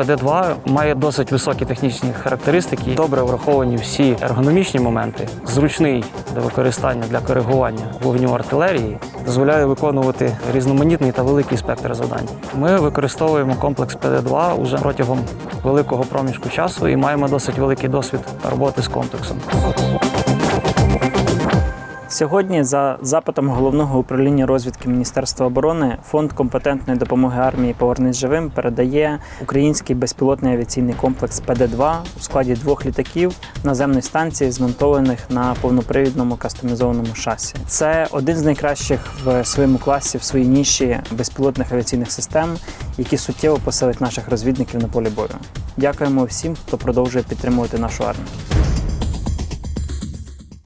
ПД-2 має досить високі технічні характеристики, добре враховані всі ергономічні моменти, зручний до використання для коригування вогню артилерії, дозволяє виконувати різноманітний та великий спектр завдань. Ми використовуємо комплекс ПД-2 уже протягом великого проміжку часу і маємо досить великий досвід роботи з комплексом. Сьогодні, за запитом головного управління розвідки Міністерства оборони, фонд компетентної допомоги армії Повернись живим передає український безпілотний авіаційний комплекс ПД-2 у складі двох літаків наземної станції, змонтованих на повнопривідному кастомізованому шасі. Це один з найкращих в своєму класі в своїй ніші безпілотних авіаційних систем, які суттєво посилять наших розвідників на полі бою. Дякуємо всім, хто продовжує підтримувати нашу армію.